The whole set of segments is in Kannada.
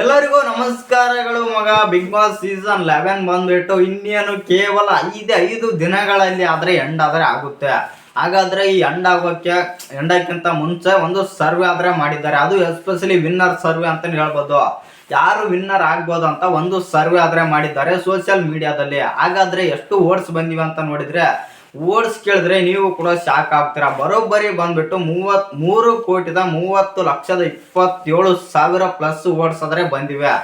ಎಲ್ಲರಿಗೂ ನಮಸ್ಕಾರಗಳು ಮಗ. ಬಿಗ್ ಬಾಸ್ ಸೀಸನ್ ಲೆವೆನ್ ಬಂದ್ಬಿಟ್ಟು ಇನ್ನೇನು ಕೇವಲ ಐದು ಐದು ದಿನಗಳಲ್ಲಿ ಆದ್ರೆ ಎಂಡ್ ಆದ್ರೆ ಆಗುತ್ತೆ. ಹಾಗಾದ್ರೆ ಈ ಎಂಡ್ ಆಗೋಕ್ಕೆ ಎಂಡಕ್ಕಿಂತ ಮುಂಚೆ ಒಂದು ಸರ್ವೆ ಆದ್ರೆ ಮಾಡಿದ್ದಾರೆ. ಅದು ಎಸ್ಪೆಷಲಿ ವಿನ್ನರ್ ಸರ್ವೆ ಅಂತ ಹೇಳ್ಬೋದು. ಯಾರು ವಿನ್ನರ್ ಆಗ್ಬೋದು ಅಂತ ಒಂದು ಸರ್ವೆ ಆದ್ರೆ ಮಾಡಿದ್ದಾರೆ ಸೋಷಿಯಲ್ ಮೀಡಿಯಾದಲ್ಲಿ ಹಾಗಾದ್ರೆ ಎಷ್ಟು ಓಟ್ಸ್ ಬಂದಿವೆ ಅಂತ ನೋಡಿದ್ರೆ ಓಟ್ಸ್ ಕೇಳಿದ್ರೆ ನೀವು ಕೂಡ ಶಾಕ್ ಆಗ್ತೀರಾ? ಬರೋಬ್ಬರಿ ಬಂದ್ಬಿಟ್ಟು ಮೂವತ್, ಮೂರು ಕೋಟಿದ ಮೂವತ್ತು ಲಕ್ಷದ ಇಪ್ಪತ್ತೇಳು ಸಾವಿರ ಪ್ಲಸ್ ಓಡ್ಸ್ ಆದ್ರೆ ಬಂದಿವೆ.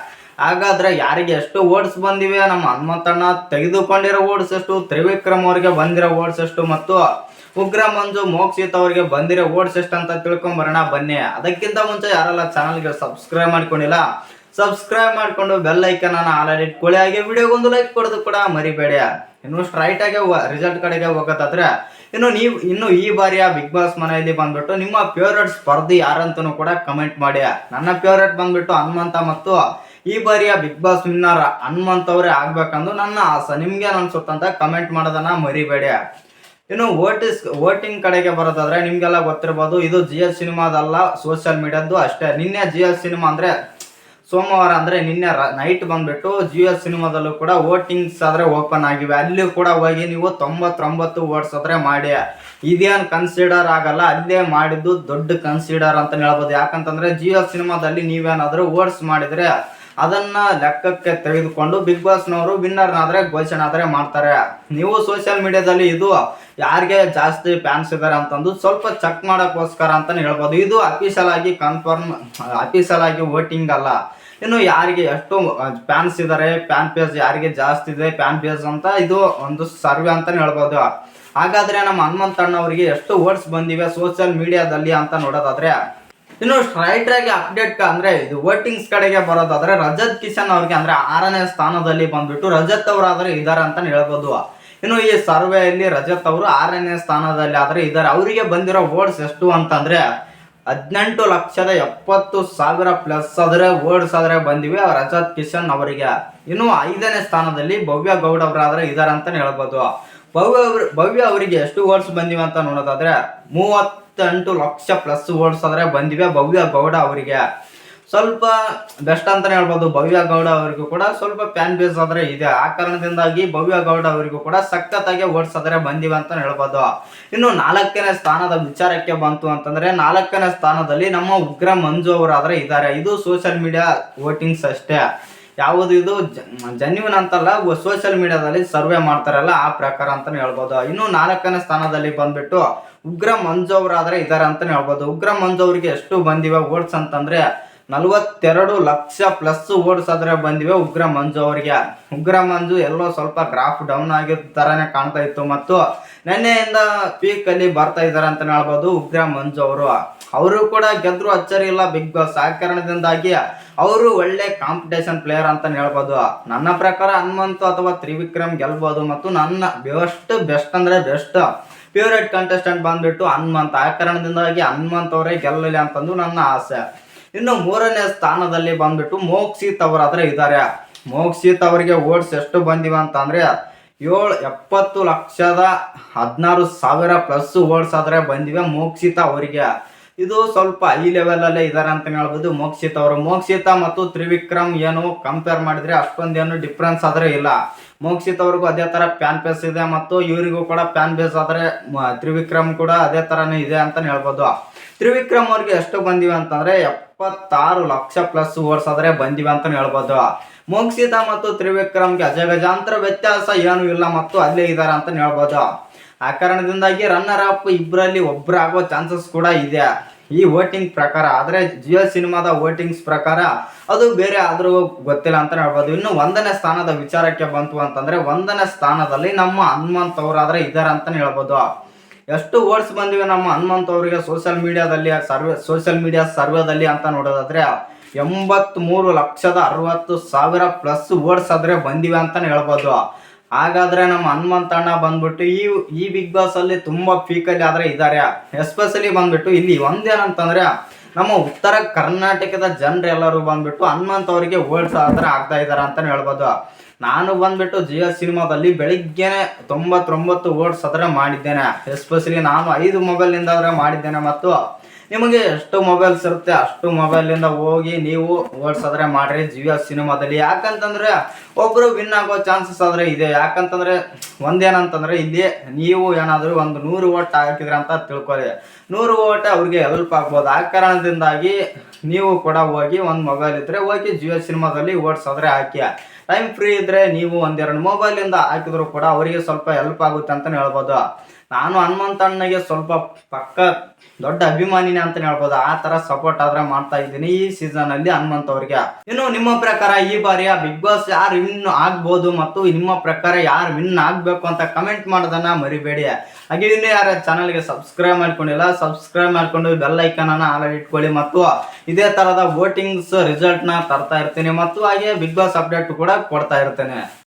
ಹಾಗಾದ್ರೆ ಯಾರಿಗೆ ಎಷ್ಟು ಓಟ್ಸ್ ಬಂದಿವೆ? ನಮ್ಮ ಹನುಮಂತಣ್ಣ ತೆಗೆದುಕೊಂಡಿರೋ ಓಟ್ಸ್ ಎಷ್ಟು? ತ್ರಿವಿಕ್ರಮ್ ಅವರಿಗೆ ಬಂದಿರೋ ಓಟ್ಸ್ ಎಷ್ಟು? ಮತ್ತು ಉಗ್ರ ಮಂಜು ಮೋಕ್ಷಿತ್ ಅವರಿಗೆ ಬಂದಿರೋ ಓಟ್ಸ್ ಎಷ್ಟು ಅಂತ ತಿಳ್ಕೊಂಡ್ ಬರೋಣ ಬನ್ನಿ. ಅದಕ್ಕಿಂತ ಮುಂಚೆ ಯಾರೆಲ್ಲ ಚಾನಲ್ಗೆ ಸಬ್ಸ್ಕ್ರೈಬ್ ಮಾಡ್ಕೊಂಡಿಲ್ಲ ಸಬ್ಸ್ಕ್ರೈಬ್ ಮಾಡ್ಕೊಂಡು ಬೆಲ್ ಐಕನ್ ಅನ್ನು ಆಲ್ರೆಡಿ ಇಟ್ಕೊಳ್ಳಿ ಹಾಗೆ ವಿಡಿಯೋಗೊಂದು ಲೈಕ್ ಕೊಡೋದು ಕೂಡ ಮರಿಬೇಡ. ಇನ್ನು ಸ್ಟ್ರೈಟ್ ಆಗಿ ರಿಸಲ್ಟ್ ಕಡೆಗೆ ಹೋಗೋದಾದ್ರೆ ಇನ್ನು ನೀವು, ಇನ್ನು ಈ ಬಾರಿಯ ಬಿಗ್ ಬಾಸ್ ಮನೆಯಲ್ಲಿ ಬಂದ್ಬಿಟ್ಟು ನಿಮ್ಮ ಫೇವ್ರೇಟ್ ಸ್ಪರ್ಧಿ ಯಾರಂತನೂ ಕೂಡ ಕಮೆಂಟ್ ಮಾಡಿ. ನನ್ನ ಫೇವ್ರೇಟ್ ಬಂದ್ಬಿಟ್ಟು ಹನುಮಂತ ಮತ್ತು ಈ ಬಾರಿಯ ಬಿಗ್ ಬಾಸ್ ವಿನ್ನರ್ ಹನುಮಂತ್ ಅವರೇ ಆಗ್ಬೇಕಂದು ನನ್ನ ಆಸೆ. ನಿಮ್ಗೆ ಅನ್ಸುತ್ತಂತ ಕಮೆಂಟ್ ಮಾಡೋದನ್ನ ಮರಿಬೇಡಿ. ಇನ್ನು ವೋಟಿಸ್ ವೋಟಿಂಗ್ ಕಡೆಗೆ ಬರೋದಾದ್ರೆ ನಿಮ್ಗೆಲ್ಲ ಗೊತ್ತಿರ್ಬೋದು, ಇದು ಜಿ ಎಸ್ ಸಿನಿಮಾದಲ್ಲ ಸೋಷಿಯಲ್ ಮೀಡಿಯಾದ್ದು ಅಷ್ಟೇ. ನಿನ್ನೆ ಜಿ ಎಸ್ ಸಿನಿಮಾ ಅಂದ್ರೆ ಸೋಮವಾರ ಅಂದ್ರೆ ನಿನ್ನೆ ನೈಟ್ ಬಂದ್ಬಿಟ್ಟು ಜಿಯೋ ಸಿನಿಮಾದಲ್ಲೂ ಕೂಡ ವೋಟಿಂಗ್ಸ್ ಆದ್ರೆ ಓಪನ್ ಆಗಿವೆ. ಅಲ್ಲಿ ಕೂಡ ಹೋಗಿ ನೀವು ತೊಂಬತ್ತೊಂಬತ್ತು ವೋಟ್ಸ್ ಆದ್ರೆ ಮಾಡಿ. ಇದೇನು ಕನ್ಸಿಡರ್ ಆಗಲ್ಲ, ಅಲ್ಲೇ ಮಾಡಿದ್ದು ದೊಡ್ಡ ಕನ್ಸಿಡರ್ ಅಂತ ಹೇಳ್ಬೋದು. ಯಾಕಂತಂದ್ರೆ ಜಿಯೋ ಸಿನಿಮಾದಲ್ಲಿ ನೀವೇನಾದ್ರೂ ವೋಟ್ಸ್ ಮಾಡಿದ್ರೆ ಅದನ್ನ ಲೆಕ್ಕಕ್ಕೆ ತೆಗೆದುಕೊಂಡು ಬಿಗ್ ಬಾಸ್ನವರು ವಿನ್ನರ್ನಾದ್ರೆ ಘೋಷಣೆ ಆದ್ರೆ ಮಾಡ್ತಾರೆ. ನೀವು ಸೋಷಿಯಲ್ ಮೀಡಿಯಾದಲ್ಲಿ ಇದು ಯಾರಿಗೆ ಜಾಸ್ತಿ ಫ್ಯಾನ್ಸ್ ಇದ್ದಾರೆ ಅಂತಂದು ಸ್ವಲ್ಪ ಚೆಕ್ ಮಾಡೋಕ್ಕೋಸ್ಕರ ಅಂತಲೇ ಹೇಳ್ಬೋದು. ಇದು ಅಫಿಷಿಯಲ್ ಆಗಿ ಕನ್ಫರ್ಮ್ ಅಫಿಷಿಯಲ್ ಆಗಿ ವೋಟಿಂಗ್ ಅಲ್ಲ. ಇನ್ನು ಯಾರಿಗೆ ಎಷ್ಟು ಫ್ಯಾನ್ಸ್ ಇದ್ದಾರೆ ಫ್ಯಾನ್ ಪೇಜ್ ಯಾರಿಗೆ ಜಾಸ್ತಿ ಇದೆ ಫ್ಯಾನ್ ಪೇಜ್ ಅಂತ ಇದು ಒಂದು ಸರ್ವೆ ಅಂತಾನೆ ಹೇಳ್ಬೋದು. ಹಾಗಾದ್ರೆ ನಮ್ಮ ಹನುಮಂತಣ್ಣ ಅವರಿಗೆ ಎಷ್ಟು ವರ್ಡ್ಸ್ ಬಂದಿವೆ ಸೋಷಿಯಲ್ ಮೀಡಿಯಾದಲ್ಲಿ ಅಂತ ನೋಡೋದಾದ್ರೆ, ಇನ್ನು ಸ್ಟ್ರೈಟ್ ಆಗಿ ಅಪ್ಡೇಟ್ ಅಂದ್ರೆ ಇದು ವೋಟಿಂಗ್ಸ್ ಕಡೆಗೆ ಬರೋದಾದ್ರೆ ರಜತ್ ಕಿಶನ್ ಅವ್ರಿಗೆ ಅಂದ್ರೆ ಆರನೇ ಸ್ಥಾನದಲ್ಲಿ ಬಂದ್ಬಿಟ್ಟು ರಜತ್ ಅವರಾದ್ರೆ ಇದಾರೆ ಅಂತ ಹೇಳ್ಬೋದು. ಇನ್ನು ಈ ಸರ್ವೆಯಲ್ಲಿ ರಜತ್ ಅವರು ಆರನೇ ಸ್ಥಾನದಲ್ಲಿ ಆದ್ರೆ ಇದಾರೆ. ಅವರಿಗೆ ಬಂದಿರೋ ವೋಟ್ಸ್ ಎಷ್ಟು ಅಂತಂದ್ರೆ ಹದಿನೆಂಟು ಲಕ್ಷದ ಎಪ್ಪತ್ತು ಸಾವಿರ ಪ್ಲಸ್ ಆದರೆ ವರ್ಡ್ಸ್ ಆದರೆ ಬಂದಿವೆ. ರಜತ್ ಕಿಶನ್ ಅವರಿಗೆ ಇನ್ನು ಐದನೇ ಸ್ಥಾನದಲ್ಲಿ ಭವ್ಯ ಗೌಡ್ ಅವರಾದ್ರೆ ಇದ್ದಾರೆ ಅಂತ ಹೇಳ್ಬೋದು. ಭವ್ಯ ಅವ್ರ, ಭವ್ಯ ಅವರಿಗೆ ಎಷ್ಟು ವರ್ಡ್ಸ್ ಬಂದಿವೆ ಅಂತ ನೋಡೋದಾದ್ರೆ ಮೂವತ್ತೆಂಟು ಲಕ್ಷ ಪ್ಲಸ್ ವರ್ಡ್ಸ್ ಆದ್ರೆ ಬಂದಿವೆ ಭವ್ಯ ಗೌಡ ಅವರಿಗೆ. ಸ್ವಲ್ಪ ಬೆಸ್ಟ್ ಅಂತಾನೆ ಹೇಳ್ಬೋದು. ಭವ್ಯ ಗೌಡ ಅವರಿಗೂ ಕೂಡ ಸ್ವಲ್ಪ ಫ್ಯಾನ್ ಬೇಸ್ ಆದರೆ ಇದೆ. ಆ ಕಾರಣದಿಂದಾಗಿ ಭವ್ಯ ಗೌಡ ಅವರಿಗೂ ಕೂಡ ಸಖತ್ತಾಗಿ ಓಡಿಸಿದ್ರೆ ಬಂದಿವೆ ಅಂತ ಹೇಳ್ಬೋದು. ಇನ್ನು ನಾಲ್ಕನೇ ಸ್ಥಾನದ ವಿಚಾರಕ್ಕೆ ಬಂತು ಅಂತಂದ್ರೆ ನಾಲ್ಕನೇ ಸ್ಥಾನದಲ್ಲಿ ನಮ್ಮ ಉಗ್ರ ಮಂಜು ಅವರಾದರೆ ಇದ್ದಾರೆ. ಇದು ಸೋಷಿಯಲ್ ಮೀಡಿಯಾ ವೋಟಿಂಗ್ಸ್ ಅಷ್ಟೇ. ಯಾವುದು ಇದು? ಜನ್ಯೂನ್ ಅಂತಲ್ಲ ಸೋಷಿಯಲ್ ಮೀಡಿಯಾದಲ್ಲಿ ಸರ್ವೆ ಮಾಡ್ತಾರಲ್ಲ, ಆ ಪ್ರಕಾರ ಅಂತಾನೆ ಹೇಳ್ಬೋದು. ಇನ್ನು ನಾಲ್ಕನೇ ಸ್ಥಾನದಲ್ಲಿ ಬಂದ್ಬಿಟ್ಟು ಉಗ್ರ ಮಂಜು ಅವರಾದ್ರೆ ಇದ್ದಾರೆ ಅಂತಾನೆ ಹೇಳ್ಬೋದು. ಉಗ್ರ ಮಂಜು ಅವರಿಗೆ ಎಷ್ಟು ಬಂದಿವೆ ಓಟ್ಸ್ ಅಂತಂದ್ರೆ ನಲವತ್ತೆರಡು ಲಕ್ಷ ಪ್ಲಸ್ ಓಟ್ಸ್ ಆದ್ರೆ ಬಂದಿವೆ ಉಗ್ರ ಮಂಜು ಅವರಿಗೆ. ಉಗ್ರ ಮಂಜು ಎಲ್ಲೋ ಸ್ವಲ್ಪ ಗ್ರಾಫ್ ಡೌನ್ ಆಗಿರೋ ತರಾನೇ ಕಾಣ್ತಾ ಇತ್ತು ಮತ್ತು ನಿನ್ನೆಯಿಂದ ಪೀಕ್ ಅಲ್ಲಿ ಬರ್ತಾ ಇದ್ದಾರೆ ಅಂತ ಹೇಳ್ಬೋದು ಉಗ್ರ ಮಂಜು ಅವರು. ಅವರು ಕೂಡ ಗೆದ್ರು ಅಚ್ಚರಿ ಇಲ್ಲ ಬಿಗ್ ಬಾಸ್ ಆ ಅವರು ಒಳ್ಳೆ ಕಾಂಪಿಟೇಷನ್ ಪ್ಲೇಯರ್ ಅಂತ ಹೇಳ್ಬೋದು. ನನ್ನ ಪ್ರಕಾರ ಹನುಮಂತ್ ಅಥವಾ ತ್ರಿವಿಕ್ರಮ್ ಗೆಲ್ಬೋದು ಮತ್ತು ನನ್ನ ಬೆಸ್ಟ್ ಬೆಸ್ಟ್ ಅಂದ್ರೆ ಬೆಸ್ಟ್ ಫೇವ್ರೇಟ್ ಕಂಟೆಸ್ಟೆಂಟ್ ಬಂದ್ಬಿಟ್ಟು ಹನುಮಂತ್. ಆ ಕಾರಣದಿಂದಾಗಿ ಹನುಮಂತ್ ಅವರೇ ಗೆಲ್ಲಲಿ ಅಂತಂದು ನನ್ನ ಆಸೆ. ಇನ್ನು ಮೂರನೇ ಸ್ಥಾನದಲ್ಲಿ ಬಂದ್ಬಿಟ್ಟು ಮೋಕ್ಷಿತ್ ಆದ್ರೆ ಇದ್ದಾರೆ. ಮೋಕ್ಷಿತ್ ಅವರಿಗೆ ಓಟ್ಸ್ ಎಷ್ಟು ಬಂದಿವೆ ಅಂತ ಅಂದ್ರೆ ಏಳು ಎಪ್ಪತ್ತು ಲಕ್ಷದ ಹದಿನಾರು ಸಾವಿರ ಪ್ಲಸ್ ಓಟ್ಸ್ ಆದ್ರೆ ಬಂದಿವೆ ಮೋಕ್ಷಿತ ಅವರಿಗೆ. ಇದು ಸ್ವಲ್ಪ ಹೈ ಲೆವೆಲ್ ಅಲ್ಲೇ ಇದಾರೆ ಅಂತ ಹೇಳ್ಬೋದು ಮೋಕ್ಷಿತ್ ಅವರು. ಮೋಕ್ಷಿತ ಮತ್ತು ತ್ರಿವಿಕ್ರಮ್ ಏನು ಕಂಪೇರ್ ಮಾಡಿದ್ರೆ ಅಷ್ಟೊಂದೇನು ಡಿಫ್ರೆನ್ಸ್ ಆದ್ರೆ ಇಲ್ಲ. ಮೋಕ್ಷಿತ ಅವ್ರಿಗೂ ಅದೇ ತರ ಪ್ಯಾನ್ ಬೇಸ್ ಇದೆ ಮತ್ತು ಇವರಿಗೂ ಕೂಡ ಪ್ಯಾನ್ ಬೇಸ್ ಆದ್ರೆ ತ್ರಿವಿಕ್ರಮ್ ಕೂಡ ಅದೇ ತರನೇ ಇದೆ ಅಂತ ಹೇಳ್ಬೋದು. ತ್ರಿವಿಕ್ರಮ್ ಅವ್ರಿಗೆ ಎಷ್ಟು ಬಂದಿವೆ ಅಂತಂದ್ರೆ ಎಪ್ಪತ್ತಾರು ಲಕ್ಷ ಪ್ಲಸ್ ಓವರ್ಸ್ ಆದ್ರೆ ಬಂದಿವೆ ಅಂತ ಹೇಳ್ಬೋದು. ಮೋಕ್ಷಿತ ಮತ್ತು ತ್ರಿವಿಕ್ರಮ್ಗೆ ಅಜಗಜಾಂತರ ವ್ಯತ್ಯಾಸ ಏನೂ ಇಲ್ಲ ಮತ್ತು ಅಲ್ಲೇ ಇದ್ದಾರೆ ಅಂತ ಹೇಳ್ಬೋದು. ಆ ಕಾರಣದಿಂದಾಗಿ ರನ್ನರ್ ಅಪ್ ಇಬ್ಬರಲ್ಲಿ ಒಬ್ರು ಆಗೋ ಚಾನ್ಸಸ್ ಕೂಡ ಇದೆ. ಈ ವೋಟಿಂಗ್ ಪ್ರಕಾರ, ಆದರೆ ಜಿಯೋ ಸಿನಿಮಾದ ವೋಟಿಂಗ್ಸ್ ಪ್ರಕಾರ ಅದು ಬೇರೆ ಆದರೂ ಗೊತ್ತಿಲ್ಲ ಅಂತ ಹೇಳ್ಬೋದು. ಇನ್ನು ಒಂದನೇ ಸ್ಥಾನದ ವಿಚಾರಕ್ಕೆ ಬಂತು ಅಂತಂದ್ರೆ, ಒಂದನೇ ಸ್ಥಾನದಲ್ಲಿ ನಮ್ಮ ಹನುಮಂತ್ ಅವರಾದ್ರೆ ಇದಾರೆ ಅಂತಾನೆ ಹೇಳ್ಬೋದು. ಎಷ್ಟು ಓಟ್ಸ್ ಬಂದಿವೆ ನಮ್ಮ ಹನುಮಂತ ಅವರಿಗೆ ಸೋಷಿಯಲ್ ಮೀಡಿಯಾದಲ್ಲಿ ಸರ್ವೆ ಸೋಷಿಯಲ್ ಮೀಡಿಯಾ ಸರ್ವೆದಲ್ಲಿ ಅಂತ ನೋಡೋದಾದ್ರೆ ಎಂಬತ್ ಮೂರು ಲಕ್ಷದ ಅರವತ್ತು ಸಾವಿರ ಪ್ಲಸ್ ಓಟ್ಸ್ ಆದ್ರೆ ಬಂದಿವೆ ಅಂತಾನೆ ಹೇಳ್ಬೋದು. ಹಾಗಾದ್ರೆ ನಮ್ಮ ಹನುಮಂತಣ್ಣ ಬಂದ್ಬಿಟ್ಟು ಈ ಈ ಬಿಗ್ ಬಾಸ್ ಅಲ್ಲಿ ತುಂಬಾ ಆದರೆ ಅಲ್ಲಿ ಆದ್ರೆ ಇದ್ದಾರೆ ಎಸ್ಪೆಷಲಿ ಬಂದ್ಬಿಟ್ಟು ಇಲ್ಲಿ ಒಂದೇನಂತಂದ್ರೆ ನಮ್ಮ ಉತ್ತರ ಕರ್ನಾಟಕದ ಜನರೆಲ್ಲರೂ ಬಂದ್ಬಿಟ್ಟು ಹನುಮಂತ ಅವರಿಗೆ ಓಟ್ಸ್ ಆದ್ರೆ ಆಗ್ತಾ ಇದ್ದಾರೆ ಅಂತಲೇ ಹೇಳ್ಬೋದು. ನಾನು ಬಂದ್ಬಿಟ್ಟು ಜಿಯೋ ಸಿನಿಮಾದಲ್ಲಿ ಬೆಳಿಗ್ಗೆನೆ ತೊಂಬತ್ತೊಂಬತ್ತು ಓಟ್ಸ್ ಹತ್ರ ಮಾಡಿದ್ದೇನೆ. ಎಸ್ಪೆಷಲಿ ನಾನು ಐದು ಮೊಬೈಲ್ನಿಂದ ಆದ್ರೆ ಮಾಡಿದ್ದೇನೆ ಮತ್ತು ನಿಮಗೆ ಎಷ್ಟು ಮೊಬೈಲ್ಸ್ ಇರುತ್ತೆ ಅಷ್ಟು ಮೊಬೈಲಿಂದ ಹೋಗಿ ನೀವು ಓಡಿಸಿದ್ರೆ ಮಾಡ್ರಿ ಜಿಯೋ ಸಿನಿಮಾದಲ್ಲಿ. ಯಾಕಂತಂದ್ರೆ ಒಬ್ರು ವಿನ್ ಆಗೋ ಚಾನ್ಸಸ್ ಆದ್ರೆ ಇದೆ. ಯಾಕಂತಂದ್ರೆ ಒಂದೇನಂತಂದ್ರೆ ಇಲ್ಲಿ ನೀವು ಏನಾದರೂ ಒಂದು ನೂರು ಓಟ್ ಹಾಕಿದ್ರೆ ಅಂತ ತಿಳ್ಕೊಳ್ಳಿ. ನೂರು ಓಟ್ ಅವ್ರಿಗೆ ಹೆಲ್ಪ್ ಆಗ್ಬೋದು. ಆ ಕಾರಣದಿಂದಾಗಿ ನೀವು ಕೂಡ ಹೋಗಿ ಒಂದು ಮೊಬೈಲ್ ಇದ್ರೆ ಹೋಗಿ ಜಿಯೋ ಸಿನಿಮಾದಲ್ಲಿ ಓಡಿಸಿದ್ರೆ ಹಾಕಿ. ಟೈಮ್ ಫ್ರೀ ಇದ್ರೆ ನೀವು ಒಂದೆರಡು ಮೊಬೈಲಿಂದ ಹಾಕಿದ್ರು ಕೂಡ ಅವರಿಗೆ ಸ್ವಲ್ಪ ಹೆಲ್ಪ್ ಆಗುತ್ತೆ ಅಂತಲೇ ಹೇಳ್ಬೋದು. ನಾನು ಹನುಮಂತಣ್ಣಗೆ ಸ್ವಲ್ಪ ಪಕ್ಕ ದೊಡ್ಡ ಅಭಿಮಾನಿನ ಅಂತ ಹೇಳ್ಬೋದು. ಆ ತರ ಸಪೋರ್ಟ್ ಆದ್ರೆ ಮಾಡ್ತಾ ಇದ್ದೀನಿ ಈ ಸೀಸನ್ ಅಲ್ಲಿ ಹನುಮಂತ ಅವ್ರಿಗೆ. ಇನ್ನು ನಿಮ್ಮ ಪ್ರಕಾರ ಈ ಬಾರಿಯ ಬಿಗ್ ಬಾಸ್ ಯಾರು ವಿನ್ ಆಗ್ಬೋದು ಮತ್ತು ನಿಮ್ಮ ಪ್ರಕಾರ ಯಾರು ವಿನ್ ಆಗ್ಬೇಕು ಅಂತ ಕಮೆಂಟ್ ಮಾಡೋದನ್ನ ಮರಿಬೇಡಿ. ಹಾಗೆ ಇನ್ನು ಯಾರ ಚಾನಲ್ಗೆ ಸಬ್ಸ್ಕ್ರೈಬ್ ಮಾಡ್ಕೊಂಡಿಲ್ಲ ಸಬ್ಸ್ಕ್ರೈಬ್ ಮಾಡ್ಕೊಂಡು ಬೆಲ್ ಐಕನ್ ಅನ್ನ ಆಲ್ ಇಟ್ಕೊಳ್ಳಿ ಮತ್ತು ಇದೇ ತರದ ವೋಟಿಂಗ್ಸ್ ರಿಸಲ್ಟ್ನ ತರ್ತಾ ಇರ್ತೀನಿ ಮತ್ತು ಹಾಗೆ ಬಿಗ್ ಬಾಸ್ ಅಪ್ಡೇಟ್ ಕೂಡ ಕೊಡ್ತಾ ಇರ್ತೇನೆ.